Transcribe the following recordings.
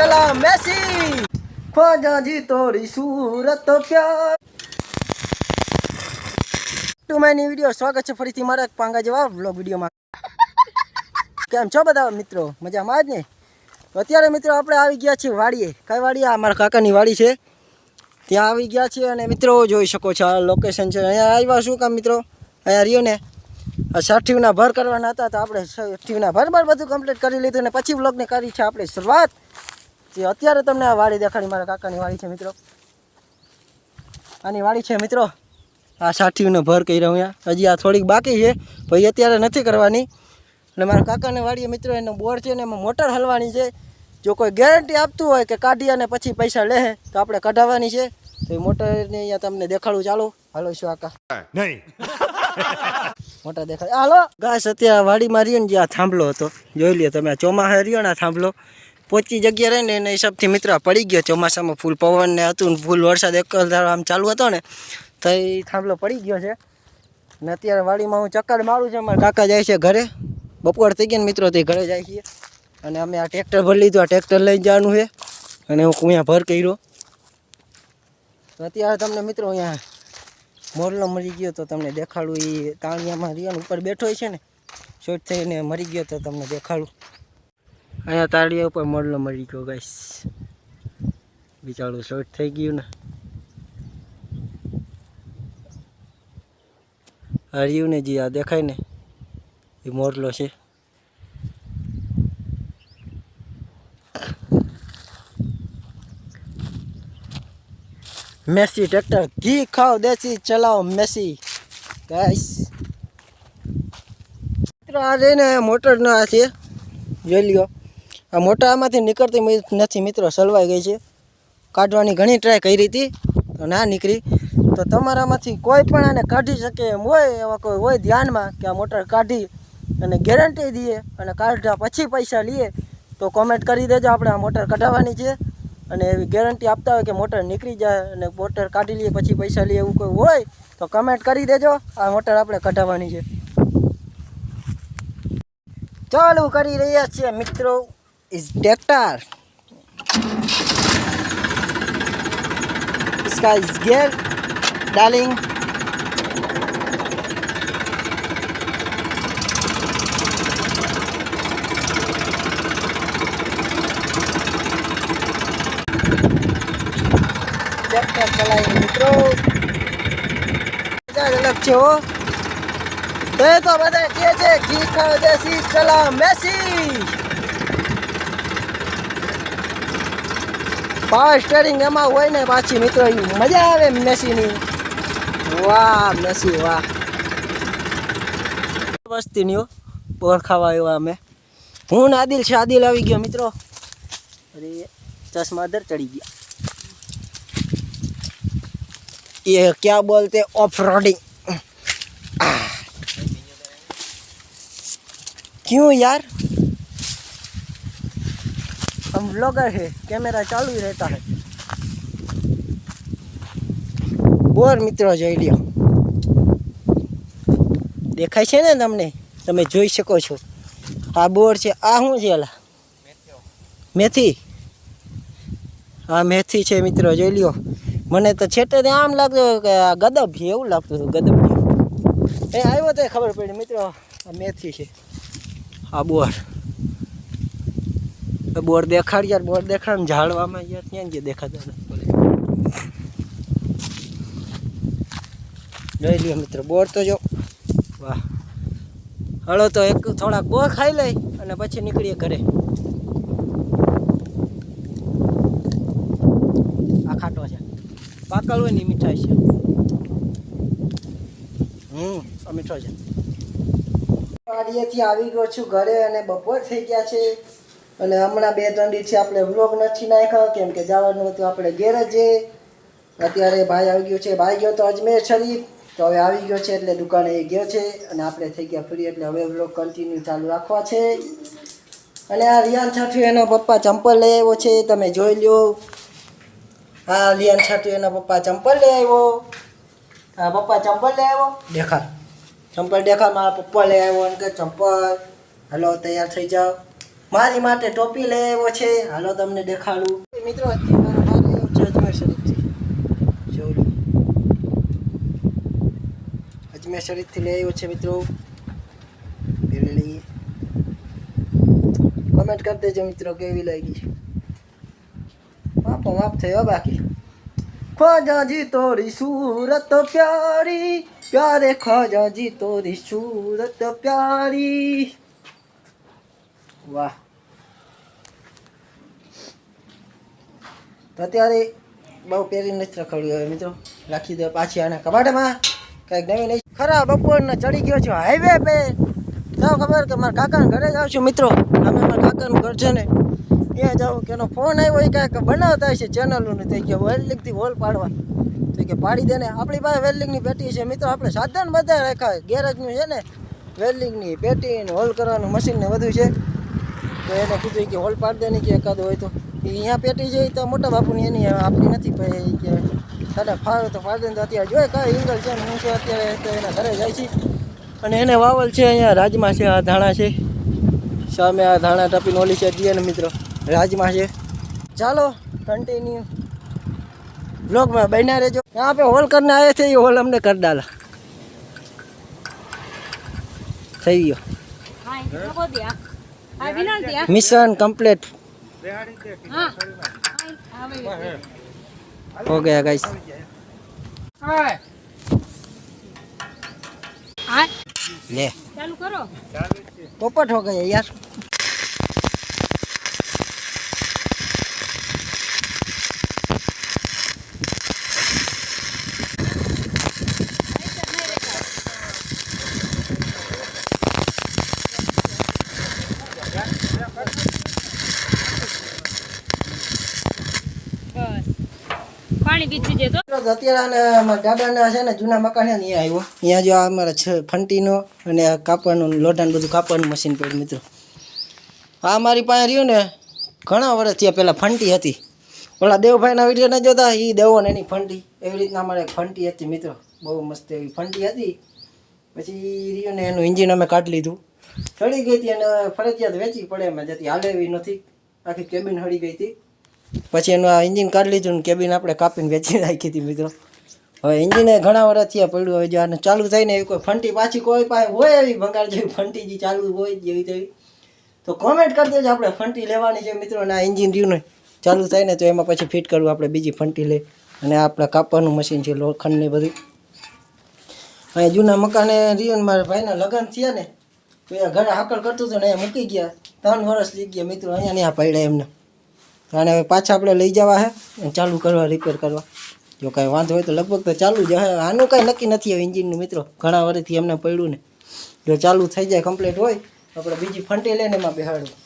ચલા Massey. ખ્વાજાજી તોરી Surat પ્યાર. Two માયની video સ્વાગત છે ફરીથી મારા પાંગા જેવા વ્લોગ વિડીયોમાં. કેમ છો બધા મિત્રો? મજામાં જ ને? અત્યારે મિત્રો આપણે આવી ગયા છીએ વાડીએ. કઈ વાડીએ આ મારા કાકાની વાડી છે. ત્યાં આવી ગયા છીએ અને મિત્રો જોઈ શકો છો આ લોકેશન છે. અહીંયા આવ્યા શું કામ મિત્રો? અહીંયા રહ્યો ને. આ સાઠીના ભર કરવાના હતા તો આપણે સાઠીઓના ભર ભર બધું કમ્પ્લીટ કરી લીધું ને પછી વ્લોગને કરી છે આપણે શરૂઆત. જે અત્યારે તમને આ વાડી દેખાડી મારા કાકાની વાડી છે મિત્રો. આની વાડી છે મિત્રો. આ સાઠીઓને ભર કરી રહ્યો અહીંયા. હજી આ થોડીક બાકી છે ભાઈ અત્યારે નથી કરવાની. અને મારા કાકાને વાડીએ મિત્રો એનો બોર છે ને એમાં મોટર હલવાની છે. જો કોઈ ગેરંટી આપતું હોય કે કાઢી અને પછી પૈસા લે તો આપણે કઢાવવાની છે. તો એ મોટરને અહીંયા તમને દેખાડું. ચાલો હાલો શું આકા? નહીં. મોટા દેખાય હાલો. ઘાસ અત્યારે વાડી મારી ને જે આ થાંભલો હતો. જોઈ લ્યો તમે આ ચોમાસા રહ્યો ને આ થાંભલો. પોચી જગ્યા રહે ને એના હિસાબથી મિત્ર પડી ગયો. ચોમાસામાં ફૂલ પવન ને હતું ફૂલ વરસાદ એક આમ ચાલુ હતો ને, તો એ થાંભલો પડી ગયો છે. ને અત્યારે વાડીમાં હું ચક્કર મારું છે. મારા કાકા જાય છે ઘરે. બપોર થઈ ગયા ને મિત્રો, તે ઘરે જાય છીએ અને અમે આ ટ્રેક્ટર ભરી લીધું. આ ટ્રેક્ટર લઈ જવાનું છે. અને હું અહીંયા ભર કર્યો. તો અત્યારે તમને મિત્રો અહીંયા મોરલો મરી ગયો તો તમને દેખાડું. એ તાણિયામાં રહ્યો ઉપર બેઠો છે ને. શોર્ટ થઈને મરી ગયો તો તમને દેખાડું. અહીંયા તાળીયા ઉપર મોરલો મળી ગયો ગાઈસ બિચારું શોર્ટ થઈ ગયું ને. હરિયું ને જે આ દેખાય ને, એ મોરલો છે. મેસી ટ્રેક્ટર, ઘી ખાઓ દેસી ચલાવો, મેસી. ગાઈસ મિત્રો, આ રહીને મોટરનો આ છે. જોઈ લ્યો. આ મોટર આમાંથી નીકળતી નથી મિત્રો, સલવાઈ ગઈ છે. કાઢવાની ઘણી ટ્રાય કરી હતી, તો ના નીકળી. તો તમારામાંથી કોઈ પણ આને કાઢી શકે એમ હોય, એવા કોઈ હોય ધ્યાનમાં કે આ મોટર કાઢી અને ગેરંટી દઈએ અને કાઢ્યા પછી પૈસા લઈએ, તો કોમેન્ટ કરી દેજો આપણે આ મોટર કઢાવવાની છે. અને એવી ગેરંટી આપતા હોય કે મોટર નીકળી જાય અને મોટર કાઢી લઈએ પછી પૈસા લઈએ એવું કોઈ હોય, તો કમેન્ટ કરી દેજો. આ મોટર આપણે કઢાવવાની છે. ચાલુ કરી રહ્યા છીએ મિત્રો. ઇઝ ટ્રેક્ટર इसका इस गेयर डार्लिंग ટ્રેક્ટર ચલાવીને મિત્રો મજા જ અલગ છે હો તે તો બધા કહે છે ઘી ખાવ દેસી ચલા મેસી પાવર સ્ટેરિંગ એમાં હોય ને પાછી મિત્રો ઈ મજા આવે મેસીની વાહ મેસી વાહ વસ્તીની હો બોર ખાવા આવ્યા અમે હું ને આદિલ છે આદિલ આવી ગયો મિત્રો અરે ચશ્મા દર ચડી ગયા ये क्या बोलते ऑफ रोडिंग क्यों यार हम ब्लॉगर है कैमरा चालू ही रहता है બોર મિત્રો જોઈ લ્યો દેખાય છે ને તમને તમે જોઈ શકો છો આ બોર છે આ શું છે અલા મેથી આ મેથી છે મિત્રો જોઈ લ્યો મને તો છેટે આમ લાગતું કે આ ગદબ છે એવું લાગતું હતું ગદબ એ આવ્યો તો ખબર પડી મિત્રો આ મેથી છે આ બોર આ બોર દેખાડ યાર બોર દેખાડ ઝાડવામાં યાર ક્યાં જે દેખાતા જોઈ લ્યો મિત્રો, બોર તો જો. વાહ. હળો તો એક થોડાક બોર ખાઈ લઈ અને પછી નીકળીએ ઘરે. આ ખાટો છે. પાકળ હોય ને મીઠાઈ છે. હમ, આ મીઠો છે. વાડીએથી આવી ગયો છું ઘરે અને બપોર થઈ ગયા છે. અને હમણાં બે ત્રણ છે આપણે વ્લોગ નથી નાખ્યો કેમ કે જવાનું હતું આપણે ઘેર જ અત્યારે ભાઈ આવી ગયો છે ભાઈ ગયો તો અજમેર શરીફ તો હવે આવી ગયો છે એટલે દુકાને ગયો છે અને આપણે થઈ ગયા ફ્રી એટલે હવે વ્લોગ કન્ટિન્યુ ચાલુ રાખવા છે. અને આ રિયાન છાઠુ એનો પપ્પા ચંપલ લઈ આવ્યો છે તમે જોઈ લ્યો. હા રિયાન છાટુ એના પપ્પા ચંપલ લઈ આવ્યો. હા પપ્પા ચંપલ લઈ આવ્યો. દેખા ચંપલ દેખા મારા પપ્પા લઈ આવ્યો. અને કે ચંપલ. હલો તૈયાર થઈ જાઓ. મારી માટે ટોપી લઈ આવ્યો છે. હાલો તમને દેખાડું. મિત્રો અજમેર શરીફથી. અજમેર શરીફથી લઈ આવ્યો છે મિત્રો. પહેરી કમેન્ટ કરી દેજો મિત્રો કેવી લાગી વાપો માફ થયો બાકી. ખોજાજી તોરી સુરત પ્યારી. પ્યારે ખોજાજી તોરી સુરત પ્યારી? વાહ. અત્યારે બહુ પહેરી નથી રખડ્યું હવે મિત્રો. રાખી દો પાછી આના કબાટમાં. કંઈક નવી નહીં ખરા, બપોરને ચડી ગયો છું હાઈવે પે. જાઓ ખબર કે મારા કાકાના ઘરે જાઉં છું મિત્રો. અમે મારા કાકાનું ઘર છે ને, ત્યાં જાઉં કે એનો ફોન આવ્યો એ કાંઈક બનાવતા છે ચેનલોને થઈ ગયો વેલ્ડિંગથી હોલ પાડવા. તો કે પાડી દે ને. આપણી પાસે વેલ્ડિંગની પેટી છે મિત્રો. આપણે સાધન બધા રાખ્યા ગેરેજનું છે ને વેલ્ડિંગની પેટી હોલ કરવાનું મશીન ને બધું છે. તો એને કીધું કે હોલ પાડી દે ને કે એકાદ હોય તો. અહીંયા પેટી જોઈ તો મોટા બાપુની એની આપણી નથી ભાઈ કે દાદા ફાવે તો ફાવે તો અત્યારે જોઈએ કઈ એંગલ છે હું છે અત્યારે તો એના ઘરે જાય છે. અને એને વાવલ છે અહીંયા રાજમાં છે આ ધાણા છે. સામે આ ધાણા ટપીને ઓલી છે દઈએ ને મિત્રો રાજમાં છે. ચાલો કન્ટિન્યુ બ્લોગમાં બન્યા રહેજો. ત્યાં આપણે હોલ કરીને આવ્યા છે એ હોલ અમને કરી ડાલા. થઈ ગયો. મિશન કમ્પ્લીટ हो गया गाइस ले चालू करो पोपट हो गया यार પાણી બીજી તો. અત્યારે છે ને જૂના મકાન છે ને અહીંયા આવ્યો. અહીંયા છે ફંટીનો અને આ કાપવાનું લોઢાનું બધું કાપડનું મશીન પડ્યું મિત્રો. આ મારી પાસે રહ્યું ને ઘણા વર્ષ થયા પહેલાં ફંટી હતી. ઓલા દેવભાઈના વીડિયો ન જોતા એ દેવો ને એની ફંટી. એવી રીતના અમારે ફંટી હતી મિત્રો. બહુ મસ્ત એવી ફંટી હતી. પછી રહ્યું ને એનું ઇન્જિન અમે કાઢી લીધું. ચડી ગઈ હતી અને ફરજિયાત વેચી પડે એમાં. જતી હાલે એવી નથી. આખી કેબિન હળી ગઈ હતી. પછી એનું આ એન્જિન કાઢી લીધું ને કેબિન આપણે કાપીને વેચી નાખી હતી મિત્રો. હવે એન્જિને ઘણા વર્ષ થયા પડ્યું, હવે જો આને ચાલુ થાય ને એવી કોઈ ફંટી પાછી કોઈ પાસે હોય એવી ભંગાર જેવી ફંટી જે ચાલુ હોય જેવી તેવી. તો કોમેન્ટ કરી દેજો, આપણે ફંટી લેવાની છે મિત્રો, અને આ એન્જિન રહ્યું ને ચાલુ થાય ને તો એમાં પછી ફિટ કરવું, આપણે બીજી ફંટી લઈ. અને આપણે કાપવાનું મશીન છે લોખંડની બધી. અહીંયા જૂના મકાને રહ્યું ને મારા ભાઈના લગ્ન થયા ને, તો એ ઘરે હાકલ કરતું હતું ને અહીંયા મૂકી ગયા. ત્રણ વર્ષ લઈ ગયા મિત્રો, અહીંયા નહીં પડ્યા એમને. અને હવે પાછા આપણે લઈ જવા હે અને ચાલુ કરવા રિપેર કરવા. જો કાંઈ વાંધો હોય તો લગભગ તો ચાલુ જ હે. આનું કાંઈ નક્કી નથી હવે ઇન્જિનનું મિત્રો. ઘણા વર્ષથી એમને પડ્યું ને. જો ચાલુ થઈ જાય કમ્પ્લીટ હોય, આપણે બીજી ફંટી લઈને એમાં બેહાડવું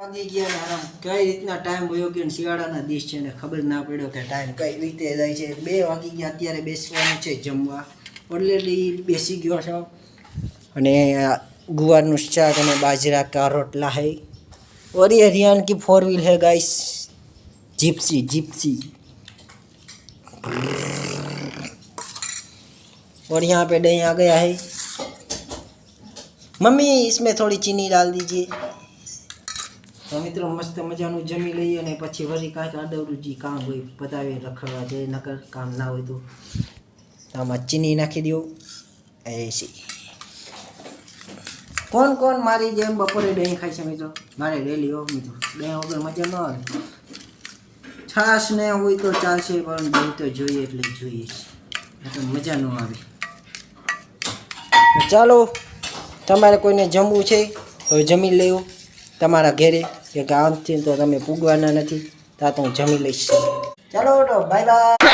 વાગી ગયા આરામ. કઈ રીતના ટાઈમ વયો ગયો ને શિયાળાના દિવસ છે ને ખબર ના પડ્યો કે ટાઈમ કઈ રીતે જાય છે. બે વાગી ગયા, અત્યારે બેસવાનું છે જમવા. ઓલરેડી બેસી ગયો છો. અને ગુવારનું શાક અને બાજરા કા રોટલા હૈ. ઓર હરિયાણ કી four wheel hey guys Gypsy Gypsy और यहाँ पे दही आ गया है मम्मी इसमें थोड़ी चीनी डाल दीजिए તો મિત્રો મસ્ત મજાનું જમી લઈએ અને પછી વળી કાંઈક આડવરું કામ હોય પતાવી રખડવા જાય નકર કામ ના હોય તો આમાં ચીની નાખી દો એસી કોણ કોણ મારી જેમ બપોરે દહીં ખાય છે મિત્રો મારે ડેલી હો મિત્રો દહીં વગર મજા ન આવે છાશ ને હોય તો ચાલશે, પણ દહીં તો જોઈએ એટલે જોઈએ એટલે મજા ન આવે. ચાલો, તમારે કોઈને જમવું છે, તો જમી લેવું તમારા ઘેરે. કે ગામથી તો તમે પૂગવાના નથી ત્યાં તો હું જમી લઈશ. ચાલો તો બાય બાય